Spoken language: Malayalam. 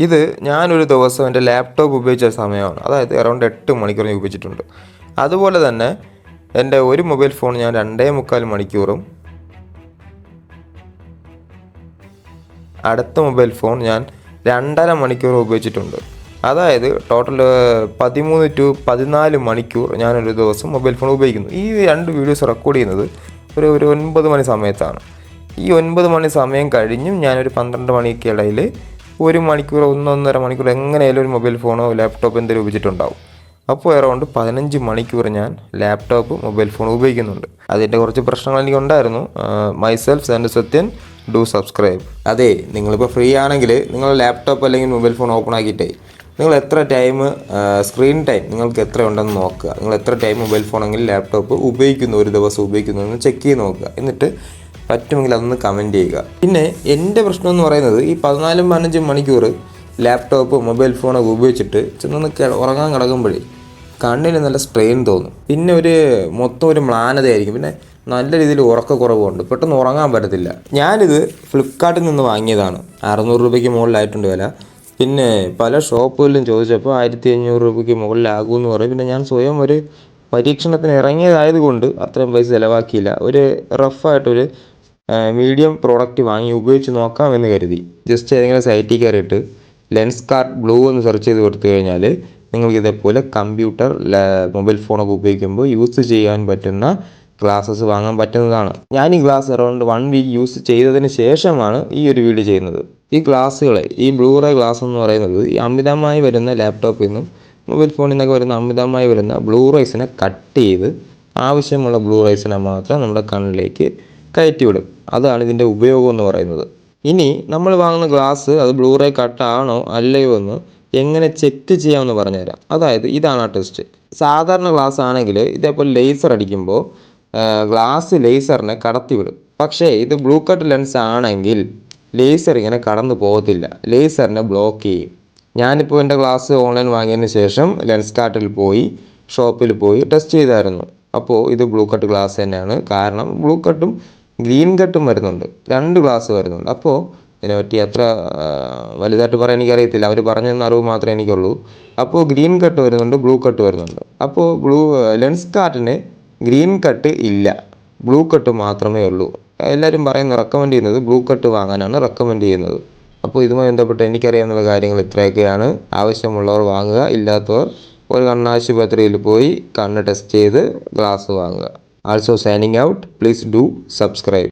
ഇത് ഞാനൊരു ദിവസം എന്റെ ലാപ്ടോപ്പ് ഉപയോഗിച്ച സമയമാണ്. അതായത് അറൗണ്ട് എട്ട് മണിക്കൂർ ഞാൻ ഉപയോഗിച്ചിട്ടുണ്ട്. അതുപോലെ തന്നെ എന്റെ ഒരു മൊബൈൽ ഫോൺ ഞാൻ രണ്ടേ മുക്കാൽ മണിക്കൂറും അടുത്ത മൊബൈൽ ഫോൺ ഞാൻ രണ്ടര മണിക്കൂർ ഉപയോഗിച്ചിട്ടുണ്ട്. അതായത് ടോട്ടൽ പതിമൂന്ന് ടു പതിനാല് മണിക്കൂർ ഞാനൊരു ദിവസം മൊബൈൽ ഫോൺ ഉപയോഗിക്കുന്നു. ഈ രണ്ട് വീഡിയോസ് റെക്കോർഡ് ചെയ്യുന്നത് ഒരു ഒരു ഒൻപത് മണി സമയത്താണ്. ഈ ഒൻപത് മണി സമയം കഴിഞ്ഞും ഞാനൊരു പന്ത്രണ്ട് മണിക്ക് ഇടയിൽ ഒരു മണിക്കൂർ ഒന്നൊന്നര മണിക്കൂർ എങ്ങനെയായാലും ഒരു മൊബൈൽ ഫോണോ ലാപ്ടോപ്പ് എന്തെങ്കിലും ഉപയോഗിച്ചിട്ടുണ്ടാവും. അപ്പോൾ അറൗണ്ട് പതിനഞ്ച് മണിക്കൂർ ഞാൻ ലാപ്ടോപ്പ് മൊബൈൽ ഫോൺ ഉപയോഗിക്കുന്നുണ്ട്. അതിന്റെ കുറച്ച് പ്രശ്നങ്ങൾ എനിക്ക് എനിക്കുണ്ടായിരുന്നു myself and Sathyan do subscribe അതെ നിങ്ങളിപ്പോൾ ഫ്രീ ആണെങ്കിൽ നിങ്ങൾ ലാപ്ടോപ്പ് അല്ലെങ്കിൽ മൊബൈൽ ഫോൺ ഓപ്പൺ ആക്കിയിട്ടേ നിങ്ങൾ എത്ര ടൈം സ്ക്രീൻ ടൈം നിങ്ങൾക്ക് എത്ര ഉണ്ടെന്ന് നോക്കുക. നിങ്ങൾ എത്ര ടൈം മൊബൈൽ അല്ലെങ്കിൽ ലാപ്ടോപ്പ് ഉപയോഗിക്കുന്നു ഒരു ദിവസം ഉപയോഗിക്കുന്നു എന്ന് ചെക്ക് ചെയ്ത് നോക്കുക. എന്നിട്ട് പറ്റുമെങ്കിൽ അതൊന്ന് കമന്റ് ചെയ്യുക. പിന്നെ എന്റെ പ്രശ്നം എന്ന് പറയുന്നത് ഈ പതിനാലും പതിനഞ്ചും മണിക്കൂർ ലാപ്ടോപ്പ് മൊബൈൽ ഫോണൊക്കെ ഉപയോഗിച്ചിട്ട് ചെന്നൊന്ന് ഉറങ്ങാൻ കിടക്കുമ്പോഴേ കണ്ണിന് നല്ല സ്ട്രെയിൻ തോന്നും. പിന്നെ ഒരു മൊത്തം ഒരു മ്ലാനതയായിരിക്കും. പിന്നെ നല്ല രീതിയിൽ ഉറക്കക്കുറവുണ്ട്. പെട്ടെന്ന് ഉറങ്ങാൻ പറ്റത്തില്ല. ഞാനിത് ഫ്ലിപ്കാർട്ടിൽ നിന്ന് വാങ്ങിയതാണ്. അറുന്നൂറ് രൂപയ്ക്ക് മുകളിലായിട്ടുണ്ട് വില. പിന്നെ പല ഷോപ്പുകളിലും ചോദിച്ചപ്പോൾ ആയിരത്തി അഞ്ഞൂറ് രൂപയ്ക്ക് മുകളിലാകുമെന്ന് പറയും പിന്നെ ഞാൻ സ്വയം ഒരു പരീക്ഷണത്തിന് ഇറങ്ങിയതായതുകൊണ്ട് അത്രയും പൈസ ചിലവാക്കിയില്ല. ഒരു റഫായിട്ടൊരു മീഡിയം പ്രോഡക്റ്റ് വാങ്ങി ഉപയോഗിച്ച് നോക്കാമെന്ന് കരുതി. ജസ്റ്റ് ഏതെങ്കിലും സൈറ്റിൽ കയറിയിട്ട് ലെൻസ് കാർഡ് ബ്ലൂ എന്ന് സെർച്ച് ചെയ്ത് കൊടുത്തു കഴിഞ്ഞാൽ നിങ്ങൾക്ക് ഇതേപോലെ കമ്പ്യൂട്ടർ മൊബൈൽ ഫോണൊക്കെ ഉപയോഗിക്കുമ്പോൾ യൂസ് ചെയ്യാൻ പറ്റുന്ന ഗ്ലാസ്സസ് വാങ്ങാൻ പറ്റുന്നതാണ്. ഞാൻ ഈ glass around one week use ചെയ്തതിന് ശേഷമാണ് ഈ ഒരു വീഡിയോ ചെയ്യുന്നത്. ഈ ഗ്ലാസ്സുകളെ ഈ ബ്ലൂറേ ഗ്ലാസ് എന്ന് പറയുന്നത് ഈ അമിതമായി വരുന്ന ലാപ്ടോപ്പിൽ നിന്നും മൊബൈൽ ഫോണിൽ നിന്നൊക്കെ വരുന്ന അമിതമായി വരുന്ന ബ്ലൂ റൈസിനെ കട്ട് ചെയ്ത് ആവശ്യമുള്ള ബ്ലൂ റൈസിനെ മാത്രം നമ്മുടെ കണ്ണിലേക്ക് കയറ്റിവിടും. അതാണ് ഇതിന്റെ ഉപയോഗം എന്ന് പറയുന്നത്. ഇനി നമ്മൾ വാങ്ങുന്ന ഗ്ലാസ് അത് ബ്ലൂറേ കട്ടാണോ അല്ലയോ എന്ന് എങ്ങനെ ചെക്ക് ചെയ്യാമെന്ന് പറഞ്ഞുതരാം. അതായത് ഇതാണ് ആ ടെസ്റ്റ് സാധാരണ ഗ്ലാസ് ആണെങ്കിൽ ഇതേപോലെ ലേസർ അടിക്കുമ്പോൾ ഗ്ലാസ് ലേസറിനെ കടത്തിവിടും. പക്ഷേ ഇത് ബ്ലൂ കട്ട് ലെൻസ് ആണെങ്കിൽ ലേസർ ഇങ്ങനെ കടന്നു പോകത്തില്ല. ലേസറിനെ ബ്ലോക്ക് ചെയ്യും. ഞാനിപ്പോൾ എന്റെ ഗ്ലാസ് ഓൺലൈൻ വാങ്ങിയതിന് ശേഷം ലെൻസ് കാർട്ടിൽ പോയി ഷോപ്പിൽ പോയി ടെസ്റ്റ് ചെയ്തായിരുന്നു. അപ്പോൾ ഇത് ബ്ലൂ കട്ട് ഗ്ലാസ് തന്നെയാണ്. കാരണം ബ്ലൂ കട്ടും ഗ്രീൻ കട്ടും വരുന്നുണ്ട്. രണ്ട് ഗ്ലാസ് വരുന്നുണ്ട്. അപ്പോൾ ഇതിനെപ്പറ്റി അത്ര വലുതായിട്ട് പറയാൻ എനിക്കറിയത്തില്ല. അവർ പറഞ്ഞു തന്ന അറിവ് മാത്രമേ എനിക്കുള്ളൂ. അപ്പോൾ ഗ്രീൻ കട്ട് വരുന്നുണ്ട് ബ്ലൂ കട്ട് വരുന്നുണ്ട്. അപ്പോൾ ബ്ലൂ ലെൻസ് കാർട്ടിന് ഗ്രീൻ കട്ട് ഇല്ല. ബ്ലൂ കട്ട് മാത്രമേ ഉള്ളൂ. എല്ലാവരും പറയുന്നത് റെക്കമെൻഡ് ചെയ്യുന്നത് ബ്ലൂ കട്ട് വാങ്ങാനാണ് റെക്കമെൻഡ് ചെയ്യുന്നത്. അപ്പോൾ ഇതുമായി ബന്ധപ്പെട്ട് എനിക്കറിയാവുന്ന കാര്യങ്ങൾ ഇത്രയൊക്കെയാണ്. ആവശ്യമുള്ളവർ വാങ്ങുക ഇല്ലാത്തവർ ഒരു കണ്ണാശുപത്രിയിൽ പോയി കണ്ണ് ടെസ്റ്റ് ചെയ്ത് ഗ്ലാസ് വാങ്ങുക. also signing out please do subscribe.